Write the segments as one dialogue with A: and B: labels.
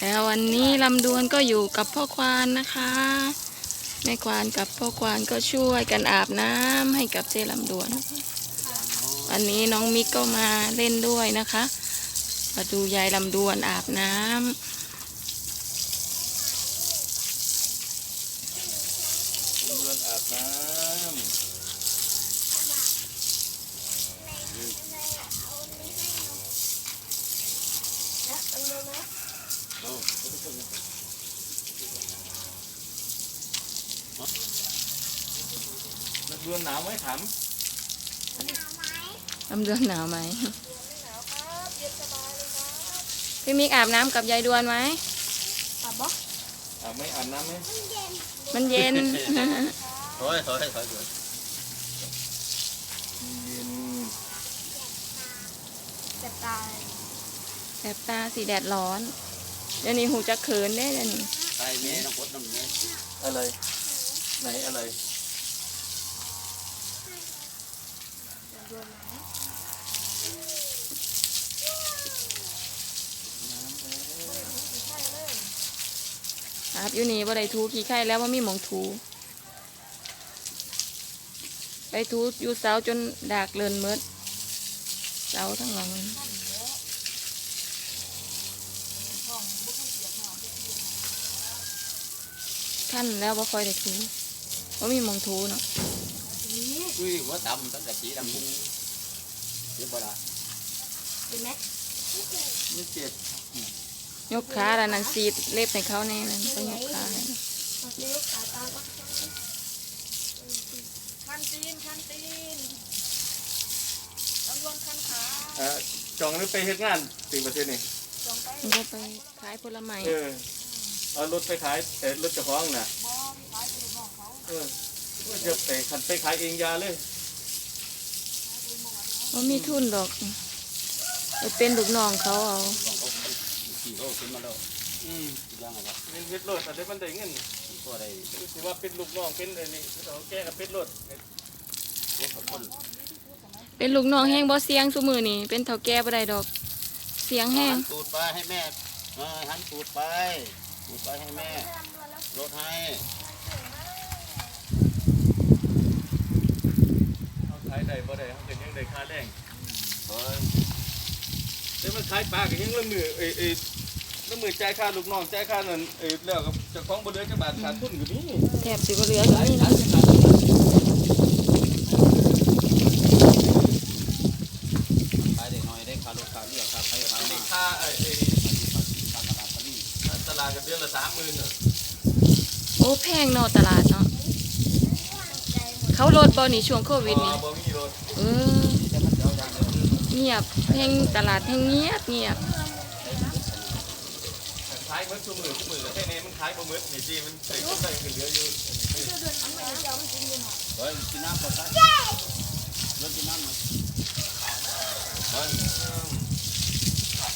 A: แล้ววันนี้ลำดวนก็อยู่กับพ่อควานนะคะ แม่ควานกับพ่อควานก็ช่วยกันอาบน้ำให้กับเจลำดวนวันนี้น้องมิกก็มาเล่นด้วยนะคะมาดูยายลำดวนอาบน้ำ
B: เดือนอาบน้ำ นักเดือนหนาวไหมถาม
A: ลำดวนหนาวไหมพี่มิกอาบน้ำกับยายดวนไหม
B: อาบบกอาบไหมอาบน้ำไหม
A: มันเย็น
C: ถอยถอยถอยเดือน
B: เย็น
A: แสบตาสีแดดร้อน เดี๋ยวนี้หูจะเขินได้เดี๋ยวนี้
C: ใส่แม่น้ำพดน้ำแม่
B: อะไรไหนอะไร
A: อาบอยู่นี่บ่ได้ทูขี้ไข่แล้วว่ามีหมองทูไปทูอยู่เสาจนดากเลินเมิดเสาทั้งหลัง ขั้นแล้วบ่ค่อยได้ทูว่ามีหมองทูเนาะ
C: อุ้ยหัวดำตั้งแต่สีดำพุงเดี๋ยวบ่ละ
B: นี่เจ็บ
A: ยกขาแล้วนั่นซีดเล็บในเขาแน่นั่นต้องยกขาให้
D: คันตีนคันตีนลำดวนคันขา
B: อะจองนึกไปเฮ็ดงานถึงประเทศนี่
D: จงไป
A: มันก็ไปขายผลไม้
B: เออ เอารถไปขายแต่รถเจะคล้าของน่ะ
D: บ่มีขายเป็นลูกน้องเขา
B: เออว่าจะไปขันไปขายเองยาเลย
A: ว่ามีทุนดอกไปเป็นลูกน้องเขาเอา
C: ลองเขาขี่เขาขึ้นมาแล้ว
B: อืม
C: ย่างอะไร
B: เงินเฮ็ดรถแต่ได้มันได้เงิน
C: ตัวใด
B: ถือว่าเป็นลูกน้องเป็นอะไรนี่เขาแก้กับเป็นรถ
C: รถขับคน
A: เป็นลูกน้องแห้งบ่เสียงซุมือนี่เป็นเฒ่าแก่บ่ได้ดอก เสียงแห้
C: หั
A: ง
C: นตูดไปให้แม่มาหันตูดไป ตูดไปให้แม่รถให้
B: เอาขายได้บ่ได้เขาเป็นยังได้ค่าแรง
C: ถอย
B: แต่มันขายปลาก็ยังละมือเอ้ยเอ้ยละมือจ่ายค่าลูกน้องจ่ายค่านั่นเอ้ยแล้วก็เจ้าของบ่เหลือจักบาทขาดทุนก็มี
A: แทบสิบ่เหลือก็มีนะ
C: ไปเด็กน้อยได้ค่ารถค่าเรียกค่าไปค่า
B: อัน
C: มา
B: นี้ค่าไอ้ไอ้
C: ค่าตลาดตลาด
B: ค่าต ลาดก็เดือนละ30,000น่ะ
A: โอ้แพงเนาะตลาดเนาะเขาลดบ่นี่ช่วงโควิดนี่
B: บ่มีรถ
A: เออเงียบแพงตลาดแพงเงียบเงียบ
B: ขายเมื่อชั่วมือชั่วมือก็แค่นี้มันขายบ่หมดนี่สิมันใส่ก็ได้ก็เหลืออยู่
C: ถอยกินน้ำก่อนไปรถกินน้ำหน่อยถอย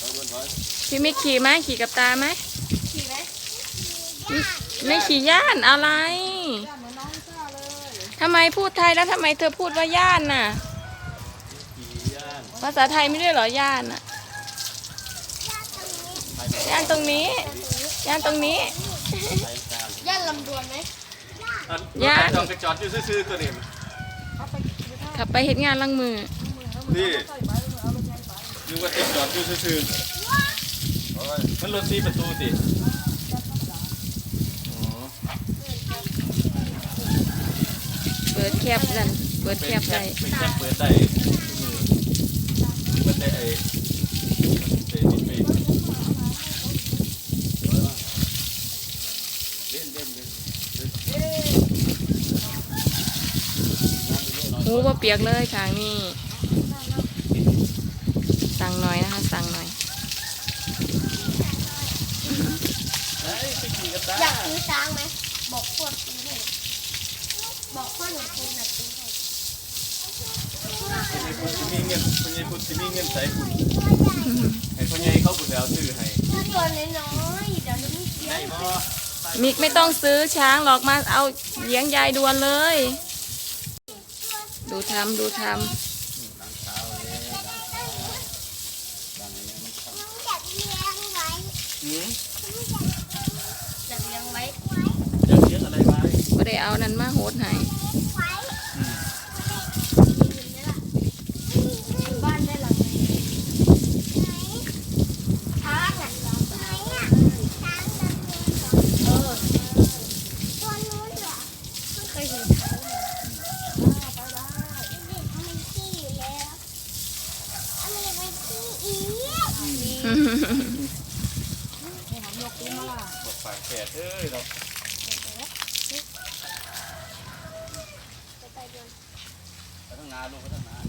C: ถอยถอย
A: พี่ไม่ขี่ไหมขี่กับตาไหม
D: ขี่ไหม
A: ไม่ขี่ย่านอะไร
D: ย่าเหมือนน้องลิซ่าเลย
A: ทำไมพูดไทยแล้วทำไมเธอพูดว่าย่านน่ะ
B: ขี่ย่าน
A: ภาษาไทยไม่ได้เหรอย่านน่ะ ย่านตรงนี้ ย่านตรงนี้
C: ไปกลาง
D: ย่านลำดวนไหม
B: อัน
A: ย่าน
B: รถจอดกระจอดอยู่ซื่อๆตัวนี้
D: เขาไปดูท่า
A: ขับไปเห็นงานลังมือ
B: นี่
D: ใส่ไปเอารถใหญ่ไป
B: นึกว่าเต็มจอดอยู่ซื่อ
C: ถอย
B: ๆมันรถสี่ประตูติอ๋อ
A: เปิดแคบนั่นเปิดแคบได้
B: เป็นแค่เปิดได้ทุกมือเปิดได้ไอ้มันเป็นนี่เป็น
C: เล่นเล่นเล่น
A: หูว่าเปียกเลยทางนี้ สั่งหน่อยนะคะ สั่งหน่อย
B: อ
E: ยากซื้อช้างไหมบอกพวกซื้อให้ บอกพ่อหนูซื้อหนักซื้อให้
B: คุณมีเงินคุณยายคุณสิมีเงินใส่คุณให้คุณยายเขาบุญแล้วซื้อให้
E: ซื้อตัวน้อยๆเดี๋ยวหนูไม่เสีย
C: ได้บ่
A: มิกไม่ต้องซื้อช้างหรอกมาเอาเลี้ยงยายดวนเลย ดูทำดูท
C: ล้างเท้าเลยางเท้าล้างไรมัน
E: หนูอยาก เอา
A: นั้นมาโหดให้
E: บ้านได้หลังนึงช้างอะเออไม่เคยเห็นช้างเลย ไปด้
C: วดปากแขดเอ้ยเราไปทางนาลูกไปทางนา